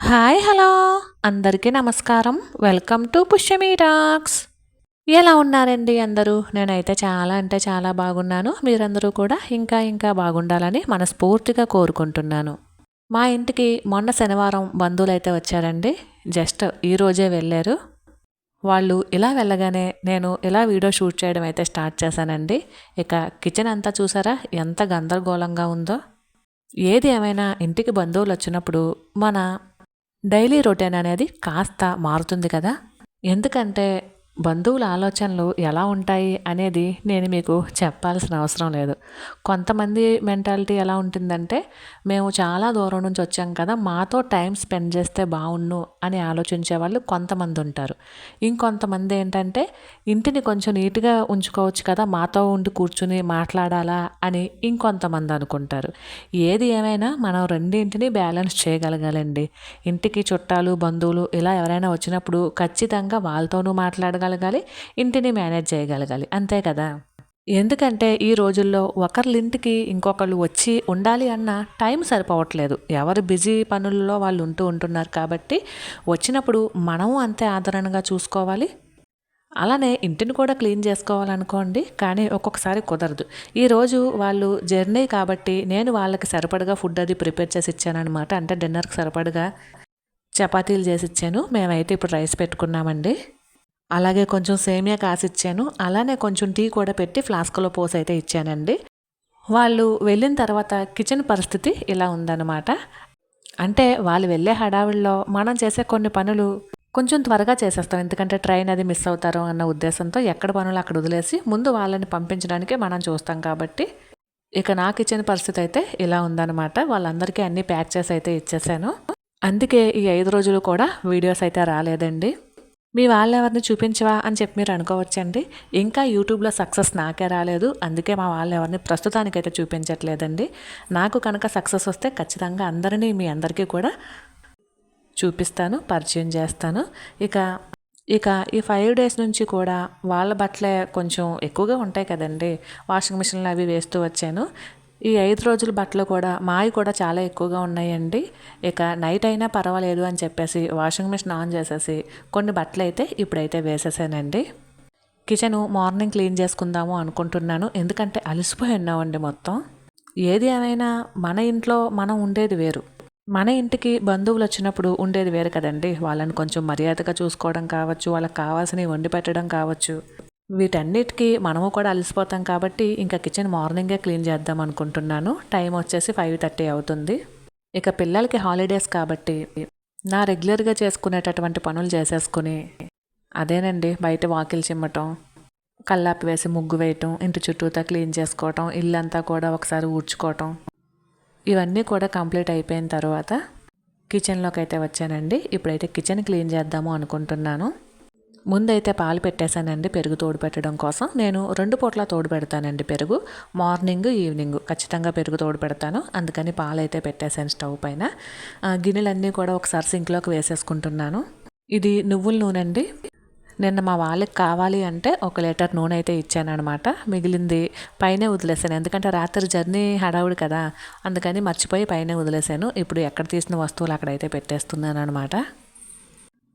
Hi hello. అందరికీ నమస్కారం. Welcome to పుష్యమీ talks ఎలా ఉన్నారండి అందరూ? నేనైతే చాలా అంటే చాలా బాగున్నాను. మీరందరూ కూడా ఇంకా ఇంకా బాగుండాలని మనస్ఫూర్తిగా కోరుకుంటున్నాను. మా ఇంటికి మొన్న శనివారం బంధువులు అయితే వచ్చారండి. జస్ట్ ఈరోజే వెళ్ళారు. వాళ్ళు ఇలా వెళ్ళగానే నేను ఇలా వీడియో షూట్ చేయడం అయితే స్టార్ట్ చేశానండి. ఇక కిచెన్ అంతా చూసారా? ఎంత గందరగోళంగా ఉందో. ఏది ఏమైనా ఇంటికి బంధువులు వచ్చినప్పుడు మన డైలీ రొటీన్ అనేది కాస్త మారుతుంది కదా? ఎందుకంటే బంధువుల ఆలోచనలు ఎలా ఉంటాయి అనేది నేను మీకు చెప్పాల్సిన అవసరం లేదు. కొంతమంది మెంటాలిటీ ఎలా ఉంటుందంటే మేము చాలా దూరం నుంచి వచ్చాం కదా మాతో టైం స్పెండ్ చేస్తే బాగుండు అని ఆలోచించే వాళ్ళు కొంతమంది ఉంటారు. ఇంకొంతమంది ఏంటంటే ఇంటిని కొంచెం నీట్గా ఉంచుకోవచ్చు కదా మాతో ఉండి కూర్చుని మాట్లాడాలా అని ఇంకొంతమంది అనుకుంటారు. ఏది ఏమైనా మనం రెండింటిని బ్యాలెన్స్ చేయగలగాలండి. ఇంటికి చుట్టాలు బంధువులు ఇలా ఎవరైనా వచ్చినప్పుడు ఖచ్చితంగా వాళ్ళతోనూ మాట్లాడగలగాలి ఇంటిని మేనేజ్ చేయగలగాలి. అంతే కదా? ఎందుకంటే ఈ రోజుల్లో ఒకరింటికి ఇంకొకళ్ళు వచ్చి ఉండాలి అన్న టైం సరిపోవట్లేదు. ఎవరు బిజీ పనుల్లో వాళ్ళు ఉంటూ ఉంటున్నారు కాబట్టి వచ్చినప్పుడు మనము అంతే ఆదరణగా చూసుకోవాలి. అలానే ఇంటిని కూడా క్లీన్ చేసుకోవాలనుకోండి కానీ ఒక్కొక్కసారి కుదరదు. ఈరోజు వాళ్ళు జర్నీ కాబట్టి నేను వాళ్ళకి సరిపడగా ఫుడ్ అది ప్రిపేర్ చేసి ఇచ్చానమాట అంటే డిన్నర్కి సరిపడగా చపాతీలు చేసి ఇచ్చాను. మేమైతే ఇప్పుడు రైస్ పెట్టుకున్నామండి. అలాగే కొంచెం సేమియా కాసిచ్చాను. అలానే కొంచెం టీ కూడా పెట్టి ఫ్లాస్క్లో పోసి అయితే ఇచ్చానండి. వాళ్ళు వెళ్ళిన తర్వాత కిచెన్ పరిస్థితి ఇలా ఉందన్నమాట. అంటే వాళ్ళు వెళ్ళే హడావిడిలో మనం చేసే కొన్ని పనులు కొంచెం త్వరగా చేసేస్తాం. ఎందుకంటే ట్రైన్ అది మిస్ అవుతారు అన్న ఉద్దేశంతో ఎక్కడ పనులు అక్కడ వదిలేసి ముందు వాళ్ళని పంపించడానికి మనం చూస్తాం కాబట్టి ఇక నా కిచెన్ పరిస్థితి అయితే ఇలా ఉందన్నమాట. వాళ్ళందరికీ అన్నీ ప్యాక్ చేసి అయితే ఇచ్చేసాను. అందుకే ఈ ఐదు రోజులు కూడా వీడియోస్ అయితే రాలేదండి. మీ వాళ్ళెవరిని చూపించవా అని చెప్పి మీరు అనుకోవచ్చండి. ఇంకా యూట్యూబ్లో సక్సెస్ నాకే రాలేదు. అందుకే మా వాళ్ళెవరిని ప్రస్తుతానికైతే చూపించట్లేదండి. నాకు కనుక సక్సెస్ వస్తే ఖచ్చితంగా అందరినీ మీ అందరికీ కూడా చూపిస్తాను పరిచయం చేస్తాను. ఇక ఇక ఈ ఫైవ్ డేస్ నుంచి కూడా వాళ్ళ బట్టలే కొంచెం ఎక్కువగా ఉంటాయి కదండి. వాషింగ్ మిషన్లు అవి వేస్తూ వచ్చాను. ఈ ఐదు రోజుల బట్టలు కూడా మావి కూడా చాలా ఎక్కువగా ఉన్నాయండి. ఇక నైట్ అయినా పర్వాలేదు అని చెప్పేసి వాషింగ్ మిషన్ ఆన్ చేసేసి కొన్ని బట్టలు అయితే ఇప్పుడైతే వేసేసానండి. కిచెన్ మార్నింగ్ క్లీన్ చేసుకుందాము అనుకుంటున్నాను. ఎందుకంటే అలసిపోయి ఉన్నామండి మొత్తం. ఏది ఏమైనా మన ఇంట్లో మనం ఉండేది వేరు. మన ఇంటికి బంధువులు వచ్చినప్పుడు ఉండేది వేరు కదండి. వాళ్ళని కొంచెం మర్యాదగా చూసుకోవడం కావచ్చు వాళ్ళకి కావాల్సినవి వండి పెట్టడం కావచ్చు. వీటన్నిటికీ మనము కూడా అలసిపోతాం కాబట్టి ఇంకా కిచెన్ మార్నింగే క్లీన్ చేద్దాం అనుకుంటున్నాను. టైం వచ్చేసి ఫైవ్ థర్టీ అవుతుంది. ఇక పిల్లలకి హాలిడేస్ కాబట్టి నా రెగ్యులర్గా చేసుకునేటటువంటి పనులు చేసేసుకుని అదేనండి బయట వాకిలు చిమ్మటం కల్లాపి వేసి ముగ్గు వేయటం ఇంటి చుట్టూతా క్లీన్ చేసుకోవటం ఇల్లంతా కూడా ఒకసారి ఊడ్చుకోవటం. ఇవన్నీ కూడా కంప్లీట్ అయిపోయిన తర్వాత కిచెన్లోకి అయితే వచ్చానండి. ఇప్పుడైతే కిచెన్ క్లీన్ చేద్దాము అనుకుంటున్నాను. ముందైతే పాలు పెట్టేశానండి పెరుగు తోడు పెట్టడం కోసం. నేను రెండు పూట్ల తోడు పెడతానండి పెరుగు. మార్నింగ్ ఈవినింగ్ ఖచ్చితంగా పెరుగు తోడు పెడతాను. అందుకని పాలు అయితే పెట్టేశాను స్టవ్ పైన. గిన్నెలన్నీ కూడా ఒకసారి సింక్లోకి వేసేసుకుంటున్నాను. ఇది నువ్వుల నూనె అండి. నిన్న మా వాళ్ళకి కావాలి అంటే ఒక లీటర్ నూనె అయితే ఇచ్చానమాట మిగిలింది పైనే వదిలేసాను ఎందుకంటే రాత్రి జర్నీ హడావుడి కదా. అందుకని మర్చిపోయి పైనే వదిలేసాను ఇప్పుడు ఎక్కడ తీసిన వస్తువులు అక్కడైతే పెట్టేస్తున్నాను అనమాట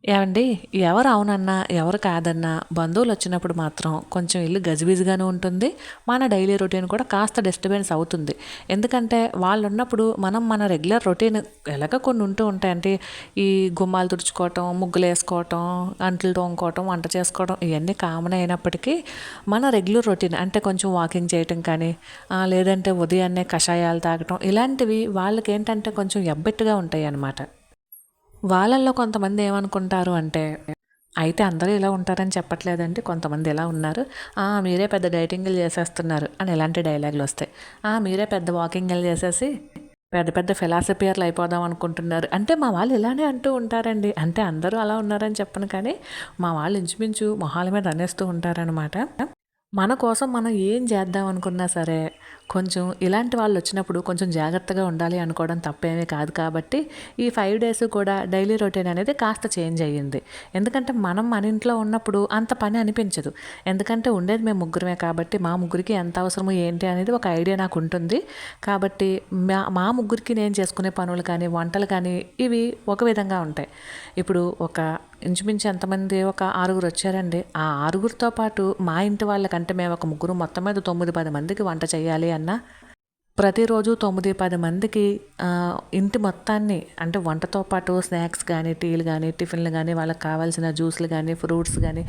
ఏమండి? ఎవరు అవునన్నా ఎవరు కాదన్నా బంధువులు వచ్చినప్పుడు మాత్రం కొంచెం ఇల్లు గజిబిజిగానే ఉంటుంది. మన డైలీ రొటీన్ కూడా కాస్త డిస్టర్బెన్స్ అవుతుంది. ఎందుకంటే వాళ్ళు ఉన్నప్పుడు మనం మన రెగ్యులర్ రొటీన్ ఎలాగ కొన్ని ఉంటూ ఉంటాయంటే ఈ గుమ్మాలు తుడుచుకోవటం ముగ్గులు వేసుకోవటం అంట్లు తోముకోవటం వంట చేసుకోవడం ఇవన్నీ కామన్ అయినప్పటికీ మన రెగ్యులర్ రొటీన్ అంటే కొంచెం వాకింగ్ చేయటం కానీ లేదంటే ఉదయాన్నే కషాయాలు తాగటం ఇలాంటివి వాళ్ళకి ఏంటంటే కొంచెం ఎబ్బెట్టుగా ఉంటాయి అన్నమాట వాళ్ళల్లో కొంతమంది ఏమనుకుంటారు అంటే అయితే అందరూ ఇలా ఉంటారని చెప్పట్లేదండి కొంతమంది ఇలా ఉన్నారు? "ఆ, మీరే పెద్ద డైటింగ్లు చేసేస్తున్నారు అని ఇలాంటి డైలాగులు వస్తాయి. "ఆ, మీరే పెద్ద వాకింగ్లు చేసేసి పెద్ద పెద్ద ఫిలాసఫియర్లు అయిపోదాం అనుకుంటున్నారు. అంటే మా వాళ్ళు ఇలానే అంటూ ఉంటారండి. అంటే అందరూ అలా ఉన్నారని చెప్పను కానీ మా వాళ్ళు ఇంచుమించు మొహాల మీద అనేస్తూ ఉంటారనమాట మన కోసం మనం ఏం చేద్దాం అనుకున్నా సరే కొంచెం ఇలాంటి వాళ్ళు వచ్చినప్పుడు కొంచెం జాగ్రత్తగా ఉండాలి అనుకోవడం తప్పేమీ కాదు కాబట్టి ఈ ఫైవ్ డేస్ కూడా డైలీ రొటీన్ అనేది కాస్త చేంజ్ అయ్యింది. ఎందుకంటే మనం మన ఇంట్లో ఉన్నప్పుడు అంత పని అనిపించదు. ఎందుకంటే ఉండేది మేము ముగ్గురమే కాబట్టి మా ముగ్గురికి ఎంత అవసరమో ఏంటి అనేది ఒక ఐడియా నాకు ఉంటుంది. కాబట్టి మా మా ముగ్గురికి నేను చేసుకునే పనులు కానీ వంటలు కానీ ఇవి ఒక విధంగా ఉంటాయి. ఇప్పుడు ఒక ఇంచుమించు ఎంతమంది ఒక ఆరుగురు వచ్చారండి. ఆ ఆరుగురితో పాటు మా ఇంటి వాళ్ళకంటే మేము ఒక ముగ్గురు మొత్తం మీద తొమ్మిది పది మందికి వంట చేయాలి అని కన్నా ప్రతిరోజు తొమ్మిది పది మందికి ఇంటి మొత్తాన్ని అంటే వంటతో పాటు స్నాక్స్ కానీ టీలు కానీ టిఫిన్లు కానీ వాళ్ళకి కావాల్సిన జ్యూస్లు కానీ ఫ్రూట్స్ కానీ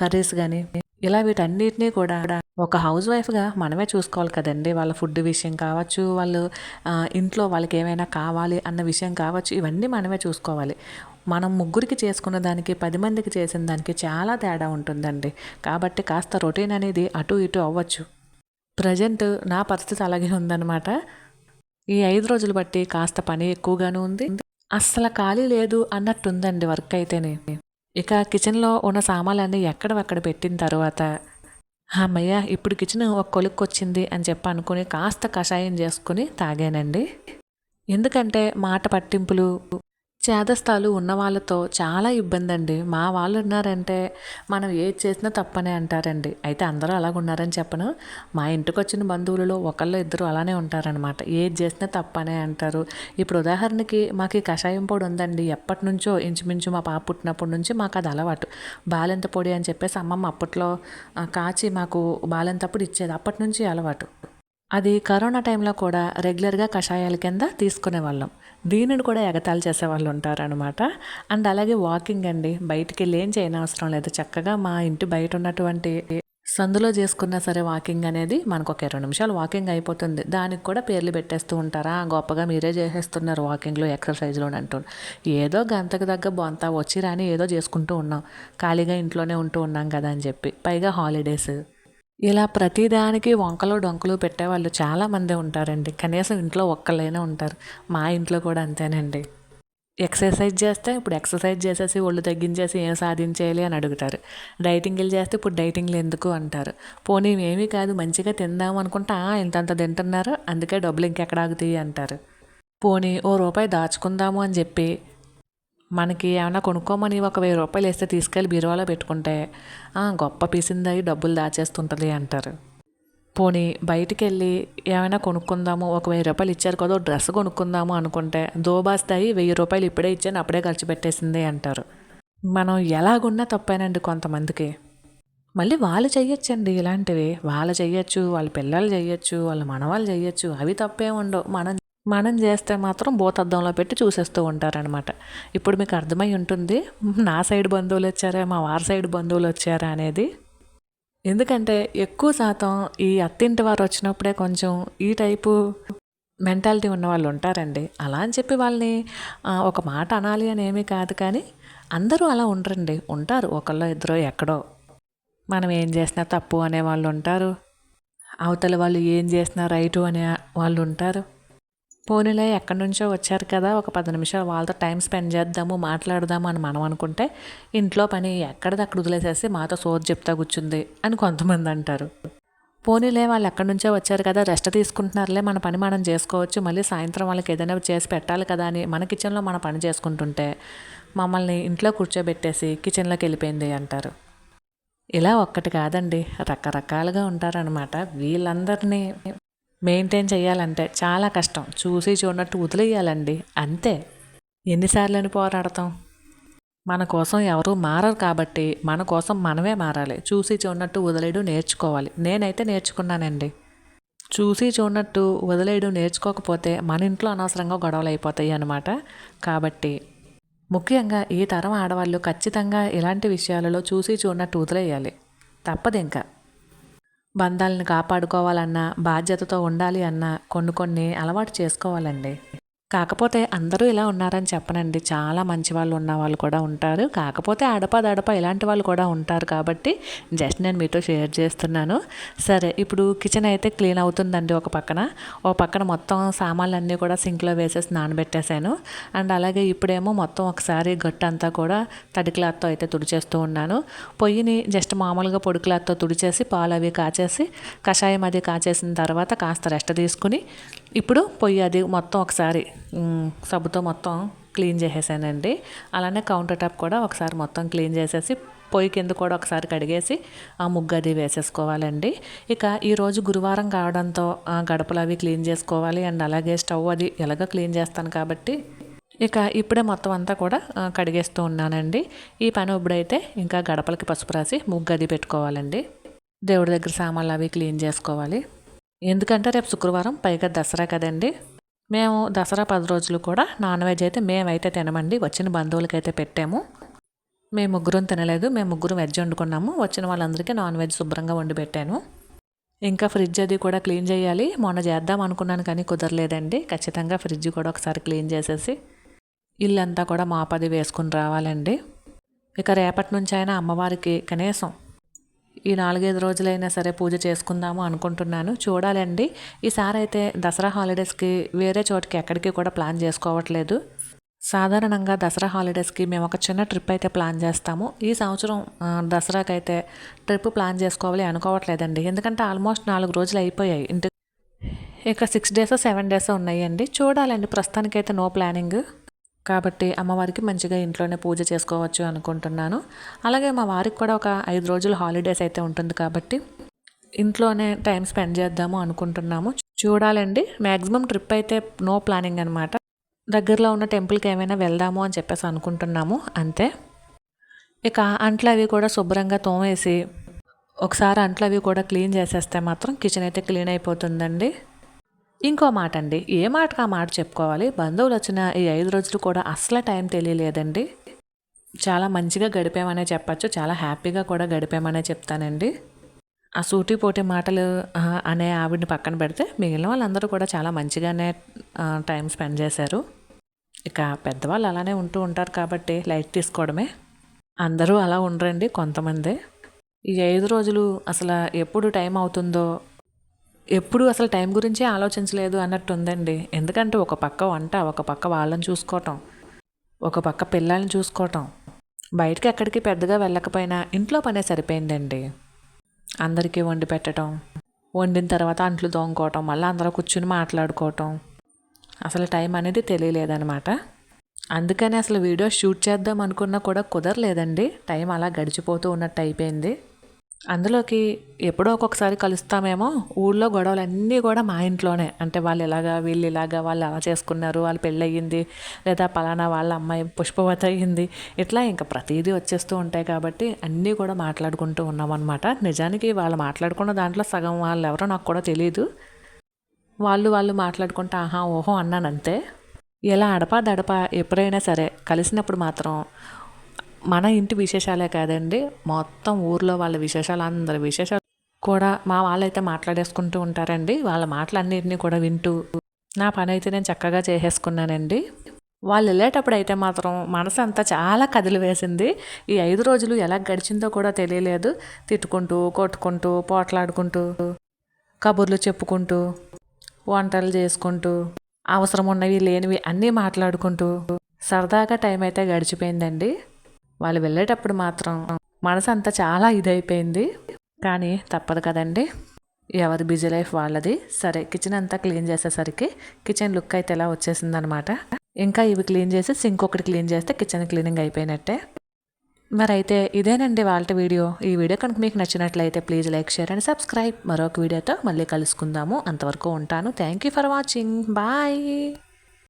కర్రీస్ కానీ ఇలా వీటన్నిటినీ కూడా ఒక హౌస్ వైఫ్గా మనమే చూసుకోవాలి కదండి. వాళ్ళ ఫుడ్ విషయం కావచ్చు వాళ్ళు ఇంట్లో వాళ్ళకి ఏమైనా కావాలి అన్న విషయం కావచ్చు ఇవన్నీ మనమే చూసుకోవాలి. మనం ముగ్గురికి చేసుకున్న దానికి పది మందికి చేసిన దానికి చాలా తేడా ఉంటుందండి. కాబట్టి కాస్త రొటీన్ అనేది అటు ఇటు అవ్వచ్చు. ప్రజెంట్ నా పరిస్థితి అలాగే ఉందన్నమాట. ఈ ఐదు రోజులు బట్టి కాస్త పని ఎక్కువగానే ఉంది. అస్సలు ఖాళీ లేదు అన్నట్టుందండి వర్క్ అయితేనే. ఇక కిచెన్లో ఉన్న సామాన్లన్నీ ఎక్కడవక్కడ పెట్టిన తర్వాత అమ్మయ్య ఇప్పుడు కిచెన్ ఒక కొలుక్కి వచ్చింది అని చెప్పి అనుకుని కాస్త కషాయం చేసుకుని తాగానండి. ఎందుకంటే మాట పట్టింపులు చేదస్తాలు ఉన్న వాళ్ళతో చాలా ఇబ్బంది అండి మా వాళ్ళు ఉన్నారంటే మనం ఏది చేసినా తప్పనే అంటారండి. అయితే అందరూ అలాగ ఉన్నారని చెప్పను. మా ఇంటికి వచ్చిన బంధువులలో ఒకళ్ళు ఇద్దరు అలానే ఉంటారనమాట ఏది చేసినా తప్పనే అంటారు. ఇప్పుడు ఉదాహరణకి మాకు ఈ కషాయం పొడి ఉందండి. ఎప్పటి నుంచో ఇంచుమించు మా పాప పుట్టినప్పటి నుంచి మాకు అది అలవాటు. బాలెంత పొడి అని చెప్పేసి అమ్మమ్మ అప్పట్లో కాచి మాకు బాలెంతప్పుడు ఇచ్చేది. అప్పటి నుంచి అలవాటు. అది కరోనా టైంలో కూడా రెగ్యులర్గా కషాయాల కింద తీసుకునే వాళ్ళం దీనిని కూడా ఎగతాళి చేసే వాళ్ళు ఉంటారనమాట అండ్ అలాగే వాకింగ్ అండి. బయటికి వెళ్ళి ఏం చేయనవసరం లేదు. చక్కగా మా ఇంటి బయట ఉన్నటువంటి సందులో చేసుకున్నా సరే వాకింగ్ అనేది మనకు ఒక ఇరవై నిమిషాలు వాకింగ్ అయిపోతుంది. దానికి కూడా పేర్లు పెట్టేస్తూ ఉంటారా? గొప్పగా మీరే చేసేస్తున్నారు వాకింగ్లో ఎక్సర్సైజ్లో అంటూ. ఏదో గంతకు తగ్గ బొంత వచ్చి రాని ఏదో చేసుకుంటూ ఉన్నాం. ఖాళీగా ఇంట్లోనే ఉంటూ ఉన్నాం కదా అని చెప్పి. పైగా హాలిడేస్. ఇలా ప్రతిదానికి వంకలు డొంకలు పెట్టేవాళ్ళు చాలామంది ఉంటారండి. కనీసం ఇంట్లో ఒక్కళ్ళైనా ఉంటారు. మా ఇంట్లో కూడా అంతేనండి. ఎక్సర్సైజ్ చేస్తే ఇప్పుడు ఎక్సర్సైజ్ చేసేసి ఒళ్ళు తగ్గించేసి ఏం సాధించేయాలి అని అడుగుతారు. డైటింగ్లు చేస్తే ఇప్పుడు డైటింగ్లు ఎందుకు అంటారు. పోనీ ఏమీ కాదు మంచిగా తిందాం అనుకుంటా ఇంతంత తింటున్నారు అందుకే డబ్బులు ఇంకెక్కడ ఆగుతాయి అంటారు. పోనీ ఓ రూపాయి దాచుకుందాము అని చెప్పి మనకి ఏమైనా కొనుక్కోమని ఒక వెయ్యి రూపాయలు వేస్తే తీసుకెళ్ళి బీరువాలో పెట్టుకుంటే గొప్ప పీసిందాయి డబ్బులు దాచేస్తుంటుంది అంటారు. పోనీ బయటికి వెళ్ళి ఏమైనా కొనుక్కుందాము ఒక వెయ్యి రూపాయలు ఇచ్చారు కదా డ్రెస్ కొనుక్కుందాము అనుకుంటే దోబాస్తాయి వెయ్యి రూపాయలు ఇప్పుడే ఇచ్చాను అప్పుడే ఖర్చు పెట్టేసింది అంటారు. మనం ఎలాగున్నా తప్పేనండి కొంతమందికి. మళ్ళీ వాళ్ళు చెయ్యొచ్చండి ఇలాంటివి. వాళ్ళు చెయ్యొచ్చు వాళ్ళ పిల్లలు చెయ్యొచ్చు వాళ్ళ మనవాళ్ళు చెయ్యొచ్చు అవి తప్పే ఉండవు. మనం మనం చేస్తే మాత్రం భూతద్దంలో పెట్టి చూసేస్తూ ఉంటారనమాట ఇప్పుడు మీకు అర్థమై ఉంటుంది నా సైడ్ బంధువులు వచ్చారా మా వారి సైడ్ బంధువులు వచ్చారా అనేది. ఎందుకంటే ఎక్కువ శాతం ఈ అత్తింటి వారు వచ్చినప్పుడే కొంచెం ఈ టైపు మెంటాలిటీ ఉన్న వాళ్ళు ఉంటారండి. అలా అని చెప్పి వాళ్ళని ఒక మాట అనాలి అని ఏమీ కాదు కానీ అందరూ అలా ఉండరండి. ఉంటారు ఒకళ్ళో ఇద్దరో ఎక్కడో. మనం ఏం చేసినా తప్పు అనే వాళ్ళు ఉంటారు. అవతల వాళ్ళు ఏం చేసినా రైటు అనే వాళ్ళు ఉంటారు. పోనీలే ఎక్కడి నుంచో వచ్చారు కదా ఒక పది నిమిషాలు వాళ్ళతో టైం స్పెండ్ చేద్దాము మాట్లాడదాము అని మనం అనుకుంటే ఇంట్లో పని ఎక్కడిదక్కడ వదిలేసేసి మాతో సోది చెప్తా కూర్చుంది అని కొంతమంది అంటారు. పోనీలే వాళ్ళు ఎక్కడి నుంచో వచ్చారు కదా రెస్ట్ తీసుకుంటున్నారులే మన పని మనం చేసుకోవచ్చు మళ్ళీ సాయంత్రం వాళ్ళకి ఏదైనా చేసి పెట్టాలి కదా అని మన కిచెన్లో మన పని చేసుకుంటుంటే మమ్మల్ని ఇంట్లో కూర్చోబెట్టేసి కిచెన్లోకి వెళ్ళిపోయింది అంటారు. ఇలా ఒక్కటి కాదండి రకరకాలుగా ఉంటారనమాట వీళ్ళందరినీ మెయింటైన్ చేయాలంటే చాలా కష్టం. చూసి చూడనట్టు వదిలేయాలండి అంతే. ఎన్నిసార్లు పోరాడతాం? మన కోసం ఎవరు మారరు కాబట్టి మన కోసం మనమే మారాలి. చూసి చూడనట్టు వదిలేయడం నేర్చుకోవాలి. నేనైతే నేర్చుకున్నానండి. చూసి చూడనట్టు వదిలేయడం నేర్చుకోకపోతే మన ఇంట్లో అనవసరంగా గొడవలు అయిపోతాయి అన్నమాట. కాబట్టి ముఖ్యంగా ఈ తరం ఆడవాళ్ళు ఖచ్చితంగా ఇలాంటి విషయాలలో చూసి చూడనట్టు వదిలేయాలి. తప్పదు ఇంకా బంధాలను కాపాడుకోవాలన్నా బాధ్యతతో ఉండాలి అన్నా కొన్ని కొన్ని అలవాటు చేసుకోవాలండి. కాకపోతే అందరూ ఇలా ఉన్నారని చెప్పనండి. చాలా మంచి వాళ్ళు ఉన్న వాళ్ళు కూడా ఉంటారు. కాకపోతే అడపదడప ఇలాంటి వాళ్ళు కూడా ఉంటారు కాబట్టి జస్ట్ నేను మీతో షేర్ చేస్తున్నాను. సరే ఇప్పుడు కిచెన్ అయితే క్లీన్ అవుతుందండి ఒక పక్కన. ఓ పక్కన మొత్తం సామాన్లన్నీ కూడా సింక్లో వేసేసి నానబెట్టేశాను. అండ్ అలాగే ఇప్పుడేమో మొత్తం ఒకసారి గట్టంతా కూడా తడి క్లాత్తో అయితే తుడిచేస్తూ ఉన్నాను. పొయ్యిని జస్ట్ మామూలుగా పొడి క్లాత్తో తుడిచేసి పాలు అవి కాచేసి కషాయం అది కాచేసిన తర్వాత కాస్త రెస్ట్ తీసుకుని ఇప్పుడు పొయ్యి అది మొత్తం ఒకసారి సబ్బుతో మొత్తం క్లీన్ చేసేసానండి. అలానే కౌంటర్ టాప్ కూడా ఒకసారి మొత్తం క్లీన్ చేసేసి పొయ్యి కింద కూడా ఒకసారి కడిగేసి ఆ ముగ్గు అది వేసేసుకోవాలండి. ఇక ఈరోజు గురువారం కావడంతో గడపలు అవి క్లీన్ చేసుకోవాలి అండ్ అలాగే స్టవ్ అది ఎలాగో క్లీన్ చేస్తాను కాబట్టి ఇక ఇప్పుడే మొత్తం అంతా కూడా కడిగేస్తూ ఉన్నానండి. ఈ పని ఇప్పుడైతే ఇంకా గడపలకి పసుపు రాసి ముగ్గు అది పెట్టుకోవాలండి. దేవుడి దగ్గర సామాన్లు అవి క్లీన్ చేసుకోవాలి. ఎందుకంటే రేపు శుక్రవారం పైగా దసరా కదండి. మేము దసరా పది రోజులు కూడా నాన్ వెజ్ అయితే మేమైతే తినమండి. వచ్చిన బంధువులకైతే పెట్టాము. మేము ముగ్గురం తినలేదు. మేము ముగ్గురు వెజ్ వండుకున్నాము. వచ్చిన వాళ్ళందరికీ నాన్ వెజ్ శుభ్రంగా వండి పెట్టాను. ఇంకా ఫ్రిడ్జ్ అది కూడా క్లీన్ చేయాలి. మొన్న చేద్దాం అనుకున్నాను కానీ కుదరలేదండి. ఖచ్చితంగా ఫ్రిడ్జ్ కూడా ఒకసారి క్లీన్ చేసేసి ఇల్లంతా కూడా మాపది వేసుకుని రావాలండి. ఇక రేపటి నుంచి అయినా అమ్మవారికి కనీసం ఈ నాలుగైదు రోజులైనా సరే పూజ చేసుకుందాము అనుకుంటున్నాను. చూడాలండి. ఈసారి అయితే దసరా హాలిడేస్కి వేరే చోటుకి ఎక్కడికి కూడా ప్లాన్ చేసుకోవట్లేదు. సాధారణంగా దసరా హాలిడేస్కి మేము ఒక చిన్న ట్రిప్ అయితే ప్లాన్ చేస్తాము. ఈ సంవత్సరం దసరాకి అయితే ట్రిప్ ప్లాన్ చేసుకోవాలి అనుకోవట్లేదండి. ఎందుకంటే ఆల్మోస్ట్ నాలుగు రోజులు అయిపోయాయి. ఇంటి ఇక సిక్స్ డేస్ సెవెన్ డేస్ ఉన్నాయండి. చూడాలండి ప్రస్తుతానికైతే నో ప్లానింగ్. కాబట్టి అమ్మవారికి మంచిగా ఇంట్లోనే పూజ చేసుకోవచ్చు అనుకుంటున్నాను. అలాగే మా వారికి కూడా ఒక ఐదు రోజులు హాలిడేస్ అయితే ఉంటుంది కాబట్టి ఇంట్లోనే టైం స్పెండ్ చేద్దాము అనుకుంటున్నాము. చూడాలండి. మ్యాక్సిమం ట్రిప్ అయితే నో ప్లానింగ్ అనమాట దగ్గరలో ఉన్న టెంపుల్కి ఏమైనా వెళ్దాము అని చెప్పేసి అనుకుంటున్నాము. అంతే. ఇక అంట్లు అవి కూడా శుభ్రంగా తోమేసి ఒకసారి అంట్లు అవి కూడా క్లీన్ చేసేస్తే మాత్రం కిచెన్ అయితే క్లీన్ అయిపోతుందండి. ఇంకో మాట అండి ఏ మాటకు ఆ మాట చెప్పుకోవాలి? బంధువులు వచ్చిన ఈ ఐదు రోజులు కూడా అసలు టైం తెలియలేదండి. చాలా మంచిగా గడిపామనే చెప్పచ్చు. చాలా హ్యాపీగా కూడా గడిపామనే చెప్తానండి. ఆ సూటిపోటి మాటలు అనే ఆవిడని పక్కన పెడితే మిగిలిన వాళ్ళందరూ కూడా చాలా మంచిగానే టైం స్పెండ్ చేశారు. ఇక పెద్దవాళ్ళు అలానే ఉంటూ ఉంటారు కాబట్టి లైట్ తీసుకోవడమే. అందరూ అలా ఉండరండి కొంతమంది. ఈ ఐదు రోజులు అసలు ఎప్పుడు టైం అవుతుందో ఎప్పుడు అసలు టైం గురించే ఆలోచించలేదు అన్నట్టు ఉందండి ఎందుకంటే ఒక పక్క వంట ఒక పక్క వాళ్ళని చూసుకోవటం ఒక పక్క పిల్లల్ని చూసుకోవటం బయటకి ఎక్కడికి పెద్దగా వెళ్ళకపోయినా ఇంట్లో పనే సరిపోయిందండి. అందరికీ వండి పెట్టడం వండిన తర్వాత అంట్లు తోముకోవటం మళ్ళీ అందరూ కూర్చుని మాట్లాడుకోవటం. అసలు టైం అనేది తెలియలేదనమాట అందుకని అసలు వీడియో షూట్ చేద్దాం అనుకున్నా కూడా కుదరలేదండి. టైం అలా గడిచిపోతూ ఉన్నట్టు అయిపోయింది. అందులోకి ఎప్పుడో ఒక్కొక్కసారి కలుస్తామేమో ఊళ్ళో గొడవలన్నీ కూడా మా ఇంట్లోనే. అంటే వాళ్ళు ఇలాగా వీళ్ళు ఇలాగా వాళ్ళు అలా చేసుకున్నారు వాళ్ళు పెళ్ళయింది లేదా పలానా వాళ్ళ అమ్మాయి పుష్పవతి అయ్యింది. ఇట్లా ఇంకా ప్రతిదీ వచ్చేస్తూ ఉంటాయి కాబట్టి అన్నీ కూడా మాట్లాడుకుంటూ ఉన్నామన్నమాట. నిజానికి వాళ్ళు మాట్లాడుకున్న దాంట్లో సగం వాళ్ళు ఎవరో నాకు కూడా తెలియదు వాళ్ళు వాళ్ళు మాట్లాడుకుంటే ఆహా ఓహో అన్నాను అంతే ఇలా అడపా దడపా ఎప్పుడైనా సరే కలిసినప్పుడు మాత్రం మన ఇంటి విశేషాలే కాదండి. మొత్తం ఊర్లో వాళ్ళ విశేషాలు అందరి విశేషాలు కూడా మా వాళ్ళైతే మాట్లాడేసుకుంటూ ఉంటారండి. వాళ్ళ మాటలన్నింటినీ కూడా వింటూ నా పని అయితే నేను చక్కగా చేసేసుకున్నానండి. వాళ్ళు వెళ్ళేటప్పుడు అయితే మాత్రం మనసు అంతా చాలా కదిలి వేసింది. ఈ ఐదు రోజులు ఎలా గడిచిందో కూడా తెలియలేదు. తిట్టుకుంటూ కొట్టుకుంటూ పోట్లాడుకుంటూ కబుర్లు చెప్పుకుంటూ వంటలు చేసుకుంటూ అవసరం ఉన్నవి లేనివి అన్నీ మాట్లాడుకుంటూ సరదాగా టైం అయితే గడిచిపోయిందండి. వాళ్ళు వెళ్ళేటప్పుడు మాత్రం మనసు అంతా చాలా ఇదైపోయింది. కానీ తప్పదు కదండి. ఎవరి బిజీ లైఫ్ వాళ్ళది. సరే కిచెన్ అంతా క్లీన్ చేసేసరికి కిచెన్ లుక్ అయితే ఎలా వచ్చేసిందనమాట. ఇంకా ఇవి క్లీన్ చేసి సింక్ ఒకటి క్లీన్ చేస్తే కిచెన్ క్లీనింగ్ అయిపోయినట్టే. మరి అయితే ఇదేనండి వాళ్ళ వీడియో. ఈ వీడియో కనుక మీకు నచ్చినట్లయితే please like share and subscribe. మరొక వీడియోతో మళ్ళీ కలుసుకుందాము. అంతవరకు ఉంటాను. Thank you for watching. Bye.